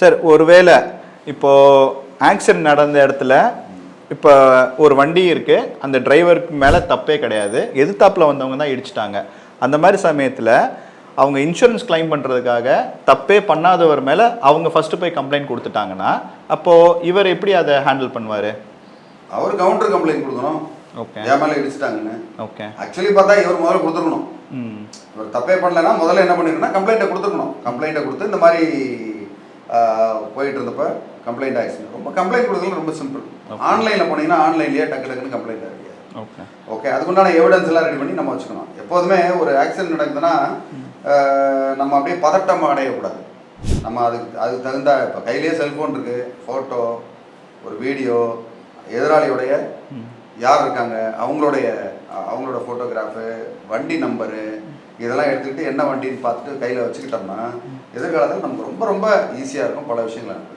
Sir ஒருவேளை இப்போ accident நடந்த இடத்துல இப்போ ஒரு வண்டி இருக்கு அந்த டிரைவருக்கு மேலே தப்பே கிடையாது. எதிர்த்தாப்புல வந்தவங்க தான் இடிச்சிட்டாங்க. அந்த மாதிரி சமயத்தில் அவங்க இன்சூரன்ஸ் கிளைம் பண்ணுறதுக்காக தப்பே பண்ணாதவர் மேலே அவங்க ஃபர்ஸ்ட் போய் கம்ப்ளைண்ட் கொடுத்துட்டாங்கன்னா அப்போது இவர் எப்படி அதை ஹேண்டில் பண்ணுவார்? அவர் கவுண்டர் கம்ப்ளைண்ட் கொடுக்கணும். ஓகே என் மேலே இடிச்சிட்டாங்கன்னு. ஓகே ஆக்சுவலி பார்த்தா இவர் முதல்ல கொடுத்துருக்கணும். ம். இவர் தப்பே பண்ணலைன்னா முதல்ல என்ன பண்ணிருக்கணும் கம்ப்ளைண்ட்டை கொடுத்துருக்கணும். கம்ப்ளைண்ட்டை கொடுத்து இந்த மாதிரி போயிட்டு இருந்தப்ப கம்ப்ளைண்ட் ஆயிடுச்சு. ரொம்ப கம்ப்ளைண்ட் கொடுக்கறது ரொம்ப சிம்பிள் ஆன்லைனில் போனீங்கன்னா ஆன்லைன்லேயே டக்கு டக்குன்னு கம்ப்ளைண்ட் ஆகிடுது ஓகே ஓகே அதுக்குண்டான எவிடன்ஸ் எல்லாம் ரெடி பண்ணி நம்ம வச்சுக்கணும். எப்போதுமே ஒரு ஆக்சிடென்ட் நடக்குதுன்னா நம்ம அப்படியே பதட்டம் அடையக்கூடாது. நம்ம அதுக்கு அதுக்கு தகுந்த இப்போ கையிலேயே செல்ஃபோன் இருக்கு ஃபோட்டோ ஒரு வீடியோ எதிராளியுடைய யார் இருக்காங்க? அவங்களுடைய அவங்களோட ஃபோட்டோகிராஃபு வண்டி நம்பரு இதெல்லாம் எடுத்துக்கிட்டு என்ன வண்டின்னு பார்த்துட்டு கையில் வச்சுக்கிட்டோம்னா எதிர்காலத்தில் நமக்கு ரொம்ப ரொம்ப ஈஸியாக இருக்கும் பல விஷயங்கள் நடக்குது